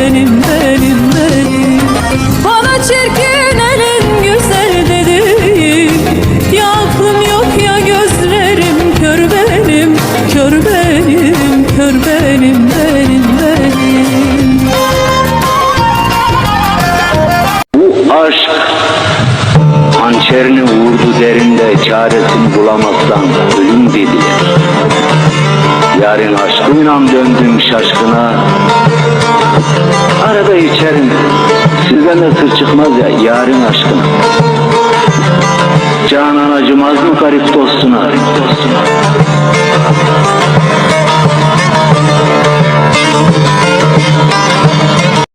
benim benim benim. Bana çirkin elin güzel dedi. Ya aklım yok ya gözlerim kör benim Kör benim kör benim benim benim. Bu aşk hançerini vurdu derinde çaresini bulamaktan ölüm dediler Yarın aşkıyla döndüm şaşkına arada içerim. Sizden de sır çıkmaz ya yarın aşkına. Canan acımaz mı garip dostuna? Garip dostuna.